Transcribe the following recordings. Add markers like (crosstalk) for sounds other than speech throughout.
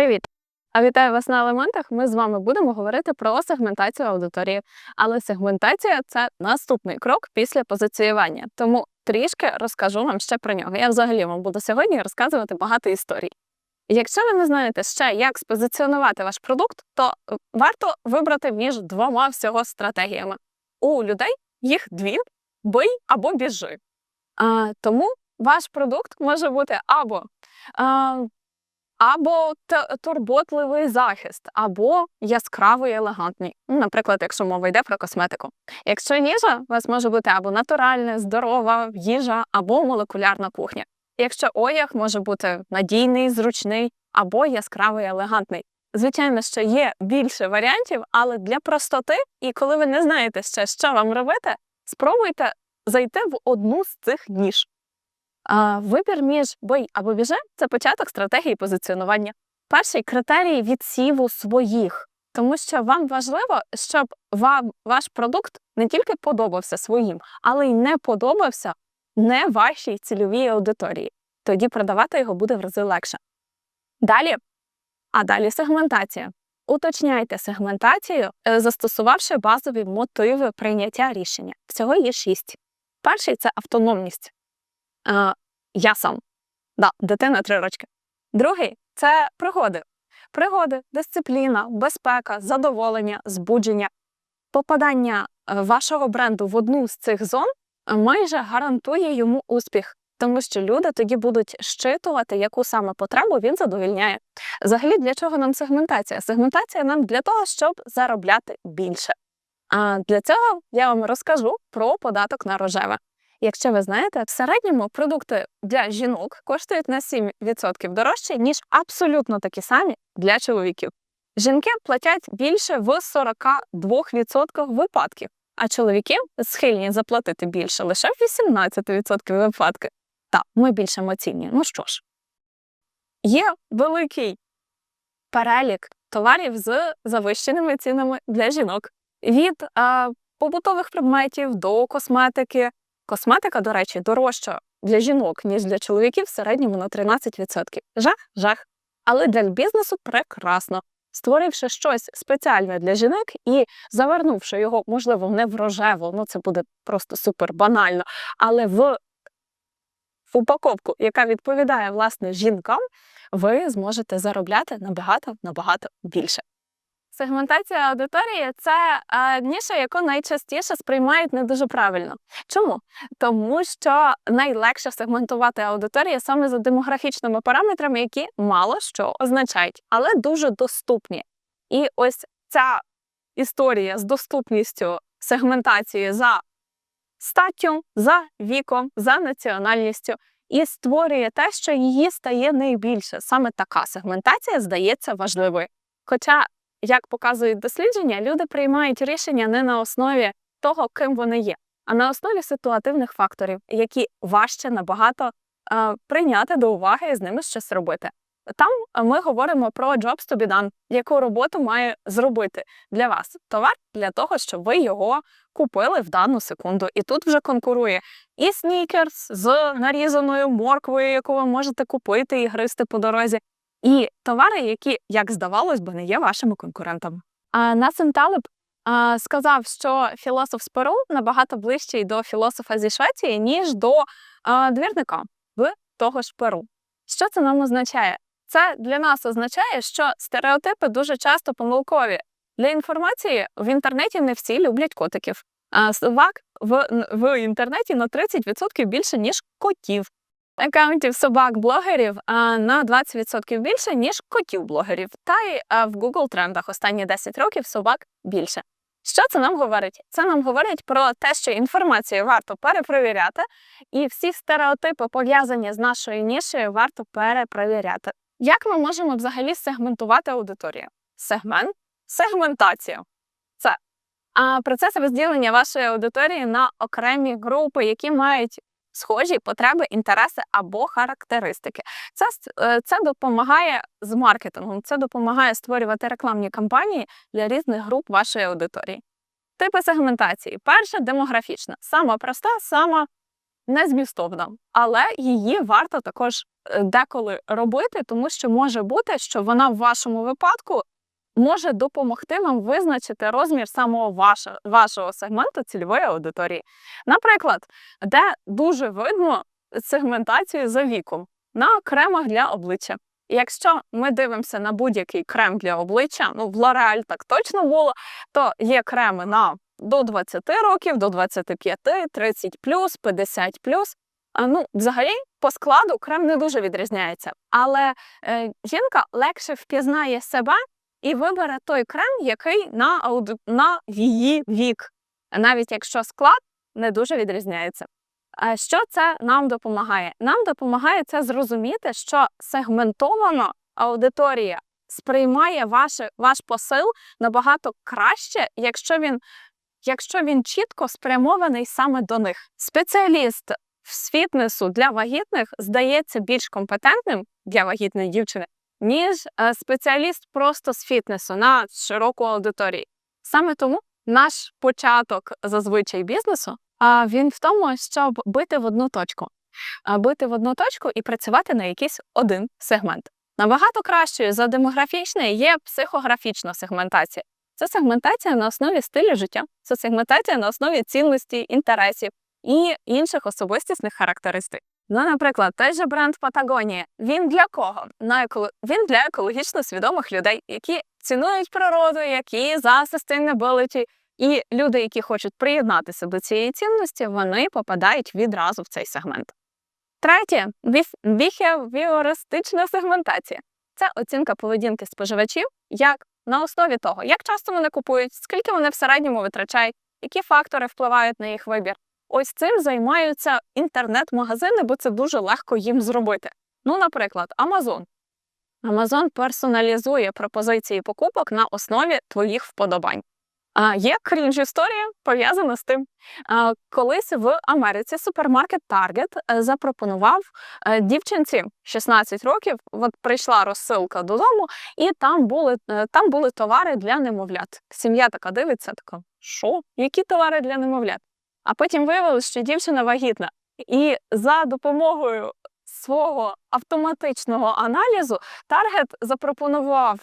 Привіт! А вітаю вас на елементах. Ми з вами будемо говорити про сегментацію аудиторії. Але сегментація це наступний крок після позиціювання. Тому трішки розкажу вам ще про нього. Я взагалі вам буду сьогодні розказувати багато історій. Якщо ви не знаєте ще, як спозиціонувати ваш продукт, то варто вибрати між двома всього стратегіями. У людей їх дві бий або біжи. А, тому ваш продукт може бути або а, або турботливий захист, або яскравий елегантний. Ну, Наприклад, якщо мова йде про косметику. Якщо їжа, у вас може бути або натуральна, здорова їжа, або молекулярна кухня. Якщо одяг може бути надійний, зручний або яскравий, елегантний. Звичайно, що є більше варіантів, але для простоти, і коли ви не знаєте ще, що вам робити, спробуйте зайти в одну з цих ніж. А, Вибір між бой або біже це початок стратегії позиціонування. Перший критерій відсіву своїх, тому що вам важливо, щоб вам ваш продукт не тільки подобався своїм, але й не подобався не вашій цільовій аудиторії. Тоді продавати його буде в рази легше. Далі, а далі сегментація. Уточняйте сегментацію, е, застосувавши базові мотиви прийняття рішення. Всього є шість. Перший це автономність. Е, я сам. Да, дитина три рочки. Другий це пригоди. Пригоди, дисципліна, безпека, задоволення, збудження. Попадання е, вашого бренду в одну з цих зон майже гарантує йому успіх, тому що люди тоді будуть щитувати, яку саме потребу він задовільняє. Взагалі, для чого нам сегментація? Сегментація нам для того, щоб заробляти більше. А для цього я вам розкажу про податок на рожеве. Якщо ви знаєте, в середньому продукти для жінок коштують на 7% дорожче, ніж абсолютно такі самі для чоловіків. Жінки платять більше в 42% випадків, а чоловіки схильні заплатити більше лише в 18% випадків. Так, ми більш емоційні. Ну що ж, є великий перелік товарів з завищеними цінами для жінок від а, побутових предметів до косметики. Косметика, до речі, дорожча для жінок, ніж для чоловіків в середньому на 13%. Жах, жах. Але для бізнесу прекрасно. Створивши щось спеціальне для жінок і завернувши його, можливо, не в рожево, ну це буде просто супер банально, але в, упаковку, яка відповідає власне жінкам, ви зможете заробляти набагато набагато більше. Сегментація аудиторії це е, ніша, яку найчастіше сприймають не дуже правильно. Чому? Тому що найлегше сегментувати аудиторію саме за демографічними параметрами, які мало що означають, але дуже доступні. І ось ця історія з доступністю сегментації за статтю, за віком, за національністю і створює те, що її стає найбільше. Саме така сегментація здається важливою. Хоча як показують дослідження, люди приймають рішення не на основі того, ким вони є, а на основі ситуативних факторів, які важче набагато е, прийняти до уваги і з ними щось робити. Там ми говоримо про jobs to be done, яку роботу має зробити для вас товар для того, щоб ви його купили в дану секунду. І тут вже конкурує і снікерс з нарізаною морквою, яку ви можете купити і гристи по дорозі, і товари, які, як здавалось би, не є вашими конкурентами. А Насим Талеб а, сказав, що філософ з Перу набагато ближчий до філософа зі Швеції, ніж до а, двірника в того ж Перу. Що це нам означає? Це для нас означає, що стереотипи дуже часто помилкові. Для інформації в інтернеті не всі люблять котиків. А собак в, в інтернеті на 30% більше, ніж котів аккаунтів собак-блогерів на 20% більше, ніж котів-блогерів. Та й в Google трендах останні 10 років собак більше. Що це нам говорить? Це нам говорить про те, що інформацію варто перепровіряти, і всі стереотипи, пов'язані з нашою нішею, варто перепровіряти. Як ми можемо взагалі сегментувати аудиторію? Сегмент, сегментація. Це процес розділення вашої аудиторії на окремі групи, які мають схожі потреби, інтереси або характеристики. Це е, це допомагає з маркетингом, це допомагає створювати рекламні кампанії для різних груп вашої аудиторії. Типи сегментації. Перша демографічна, сама проста, сама не змістовна, але її варто також е, деколи робити, тому що може бути, що вона в вашому випадку може допомогти вам визначити розмір самого вашого, вашого сегменту цільової аудиторії. Наприклад, де дуже видно сегментацію за віком на кремах для обличчя. Якщо ми дивимося на будь-який крем для обличчя, ну в L'Oreal так точно було, то є креми на до 20 років, до 25, 30 50 А, Ну, взагалі, по складу крем не дуже відрізняється, але е, жінка легше впізнає себе і вибере той крем, який на, ауди... на її вік, навіть якщо склад не дуже відрізняється. Що це нам допомагає? Нам допомагає це зрозуміти, що сегментована аудиторія сприймає ваше, ваш посил набагато краще, якщо він, якщо він чітко спрямований саме до них. Спеціаліст з фітнесу для вагітних здається більш компетентним для вагітної дівчини, ніж е, спеціаліст просто з фітнесу на широку аудиторію. Саме тому наш початок зазвичай бізнесу він в тому, щоб бити в одну точку, бити в одну точку і працювати на якийсь один сегмент. Набагато кращою за демографічне є психографічна сегментація. Це сегментація на основі стилю життя, це сегментація на основі цінності, інтересів і інших особистісних характеристик. Ну, наприклад, той же бренд Патагонія. Він для кого? Він для екологічно свідомих людей, які цінують природу, які за sustainability, і люди, які хочуть приєднатися до цієї цінності, вони попадають відразу в цей сегмент. Третє біхевіористична сегментація. Це оцінка поведінки споживачів як на основі того, як часто вони купують, скільки вони в середньому витрачають, які фактори впливають на їх вибір. Ось цим займаються інтернет-магазини, бо це дуже легко їм зробити. Ну, наприклад, Amazon. Amazon персоналізує пропозиції покупок на основі твоїх вподобань. А Є крінж історія пов'язана з тим, колись в Америці супермаркет Target е, запропонував е, дівчинці 16 років. От прийшла розсилка додому, і там були е, там були товари для немовлят. Сім'я така дивиться, така що? Які товари для немовлят? А потім виявилось, що дівчина вагітна, і за допомогою свого автоматичного аналізу Target запропонував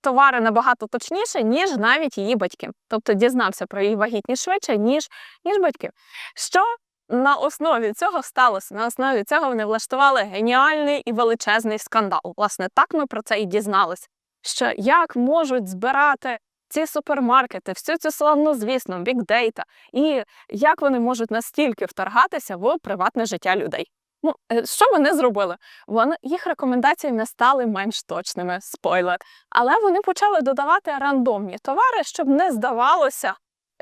товари набагато точніше, ніж навіть її батьки. Тобто дізнався про її вагітність швидше, ніж ніж батьки. Що на основі цього сталося? На основі цього вони влаштували геніальний і величезний скандал. Власне, так ми про це і дізналися. Що як можуть збирати ці супермаркети, всю цю славнозвісну бікдейта, і як вони можуть настільки вторгатися в приватне життя людей? Ну, е, що вони зробили? Вони їх рекомендації не стали менш точними, спойлер. Але вони почали додавати рандомні товари, щоб не здавалося,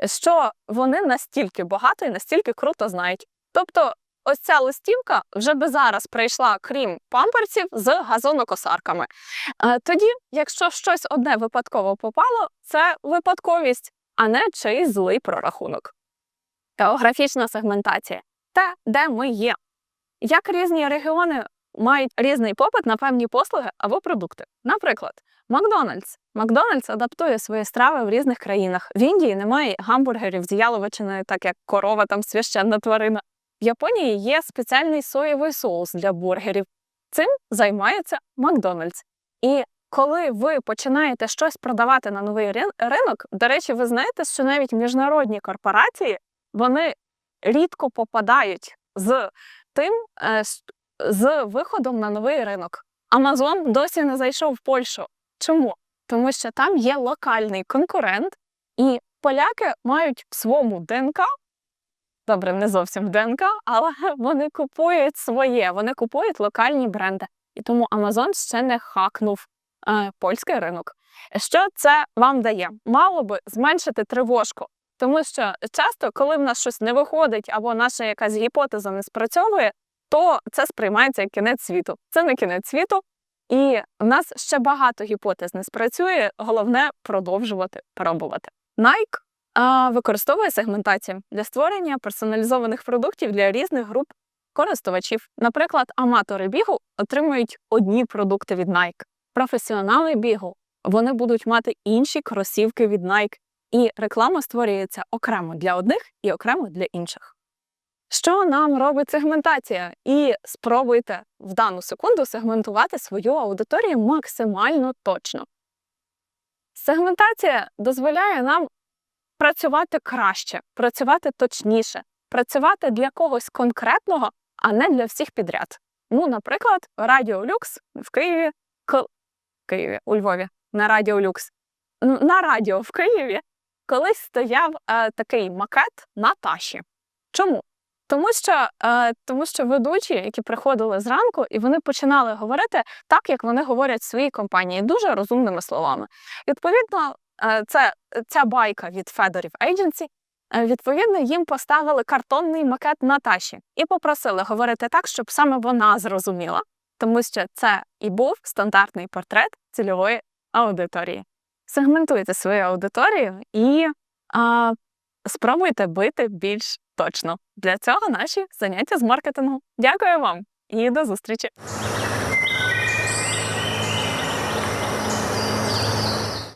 що вони настільки багато і настільки круто знають. Тобто, ось ця листівка вже би зараз прийшла, крім памперців, з газонокосарками. Е, тоді, якщо щось одне випадково попало, це випадковість, а не чийсь злий прорахунок. Географічна сегментація те, де ми є. Як різні регіони мають різний попит на певні послуги або продукти. Наприклад, Макдональдс. Макдональдс адаптує свої страви в різних країнах. В Індії немає гамбургерів з яловичиною, так як корова там священна тварина. В Японії є спеціальний соєвий соус для бургерів. Цим займається Макдональдс. І коли ви починаєте щось продавати на новий ринок, до речі, ви знаєте, що навіть міжнародні корпорації вони рідко попадають з тим е, з виходом на новий ринок. Амазон досі не зайшов в Польщу. Чому? Тому що там є локальний конкурент, і поляки мають в своєму ДНК. Добре, не зовсім ДНК, але (laughs) вони купують своє, вони купують локальні бренди. І тому Амазон ще не хакнув е, польський ринок. Що це вам дає? Мало би зменшити тривожку тому що часто, коли в нас щось не виходить або наша якась гіпотеза не спрацьовує, то це сприймається як кінець світу. Це не кінець світу, і в нас ще багато гіпотез не спрацює. Головне продовжувати пробувати. Nike використовує сегментацію для створення персоналізованих продуктів для різних груп користувачів. Наприклад, аматори бігу отримують одні продукти від Nike. Професіонали бігу вони будуть мати інші кросівки від Nike. І реклама створюється окремо для одних і окремо для інших. Що нам робить сегментація? І спробуйте в дану секунду сегментувати свою аудиторію максимально точно. Сегментація дозволяє нам працювати краще, працювати точніше, працювати для когось конкретного, а не для всіх підряд. Ну, наприклад, Радіо Люкс в Києві, кол... Києві, у Львові, на Радіо Люкс. На радіо в Києві колись стояв е, такий макет Наташі. Чому? Тому що, е, тому що ведучі, які приходили зранку, і вони починали говорити так, як вони говорять в своїй компанії, дуже розумними словами. Відповідно, це ця байка від Fedorів Agency, е, відповідно, їм поставили картонний макет Наташі і попросили говорити так, щоб саме вона зрозуміла, тому що це і був стандартний портрет цільової аудиторії. Сегментуйте свою аудиторію і а, спробуйте бити більш точно. Для цього наші заняття з маркетингу. Дякую вам і до зустрічі!